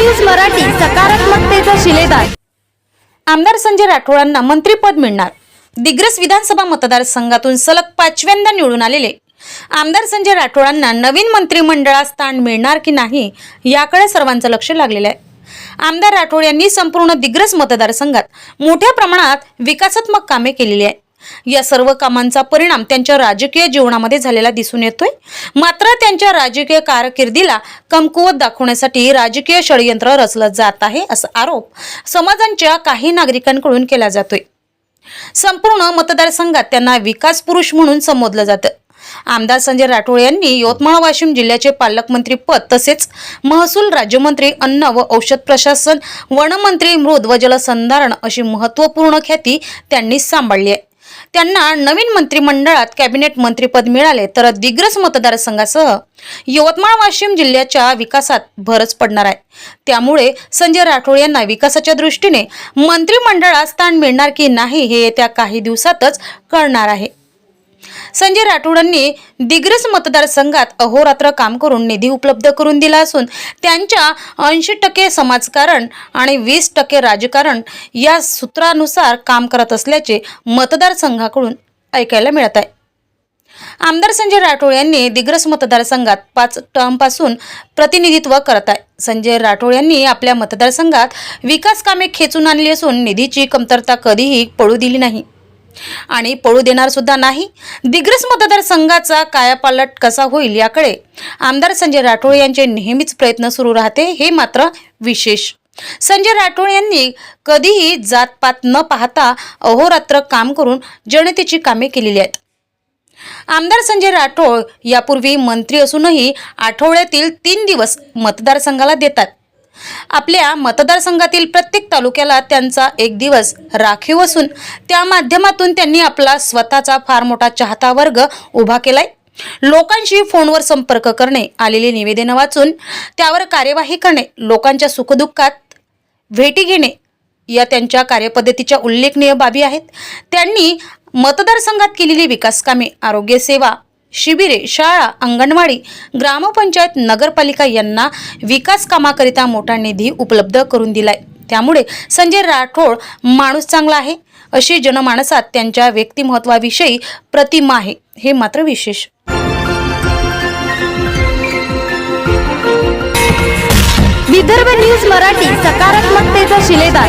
News Marathi सकारात्मकतेचा शिलेदार. आमदार संजय राठोडांना मंत्रीपद मिळणार. दिग्रस विधानसभा मतदारसंघातून सलग पाचव्यांदा निवडून आलेले. आमदार संजय राठोडांना नवीन मंत्रिमंडळात स्थान मिळणार की नाही याकडे सर्वांचं लक्ष लागलेलं आहे. आमदार राठोड यांनी संपूर्ण दिग्रस मतदारसंघात मोठ्या प्रमाणात विकासात्मक कामे केलेली आहे या सर्व कामांचा परिणाम त्यांच्या राजकीय जीवनामध्ये झालेला दिसून येतोय. मात्र त्यांच्या राजकीय कारकिर्दीला कमकुवत दाखवण्यासाठी राजकीय षडयंत्र रचलं जात आहे असा आरोप समाजांच्या काही नागरिकांकडून केला जातोय. संपूर्ण मतदारसंघात त्यांना विकास पुरुष म्हणून संबोधलं जातं. आमदार संजय राठोड यांनी यवतमाळ वाशिम जिल्ह्याचे पालकमंत्री पद तसेच महसूल राज्यमंत्री अन्न व औषध प्रशासन वनमंत्री मृद व जलसंधारण अशी महत्त्वपूर्ण ख्याती त्यांनी सांभाळली आहे. त्यांना नवीन मंत्रिमंडळात कॅबिनेट मंत्रीपद मिळाले तर दिग्रस मतदारसंघासह यवतमाळ वाशिम जिल्ह्याच्या विकासात भरच पडणार आहे. त्यामुळे संजय राठोड यांना विकासाच्या दृष्टीने मंत्रिमंडळात स्थान मिळणार की नाही हे येत्या काही दिवसातच कळणार आहे. संजय राठोडांनी दिग्रस मतदारसंघात अहोरात्र काम करून निधी उपलब्ध करून दिला असून त्यांच्या ऐंशी टक्के समाजकारण आणि वीस टक्के राजकारण या सूत्रानुसार काम करत असल्याचे मतदारसंघाकडून ऐकायला मिळत आहे. आमदार संजय राठोड यांनी दिग्रस मतदारसंघात पाच टर्मपासून प्रतिनिधित्व करत आहे. संजय राठोड यांनी आपल्या मतदारसंघात विकास कामे खेचून आणली असून निधीची कमतरता कधीही पडू दिली नाही. आणि पळू देणार सुद्धा नाही. दिग्रस मतदारसंघाचा कायापालट कसा होईल याकडे आमदार संजय राठोड यांचे नेहमीच प्रयत्न सुरू राहते हे मात्र विशेष. संजय राठोड यांनी कधीही जातपात न पाहता अहोरात्र काम करून जनतेची कामे केलेली आहेत. आमदार संजय राठोड यापूर्वी मंत्री असूनही आठवड्यातील तीन दिवस मतदारसंघाला देतात. आपल्या मतदारसंघातील प्रत्येक तालुक्याला त्यांचा एक दिवस राखीव असून त्या माध्यमातून त्यांनी आपला स्वतःचा फार मोठा चाहता वर्ग उभा केलाय. लोकांशी फोनवर संपर्क करणे आलेली निवेदनं वाचून त्यावर कार्यवाही करणे लोकांच्या सुखदुःखात भेटी घेणे या त्यांच्या कार्यपद्धतीच्या उल्लेखनीय बाबी आहेत. त्यांनी मतदारसंघात केलेली विकासकामे आरोग्यसेवा शिबिरे शाळा अंगणवाडी ग्रामपंचायत नगरपालिका यांना विकास कामाकरिता मोठा निधी उपलब्ध करून दिलाय. त्यामुळे संजय राठोड माणूस चांगला आहे अशी जनमानसात त्यांच्या व्यक्तिमत्वाविषयी प्रतिमा आहे. हे मात्र विशेष. विदर्भ न्यूज मराठी सकारात्मकतेचा शिलेदार.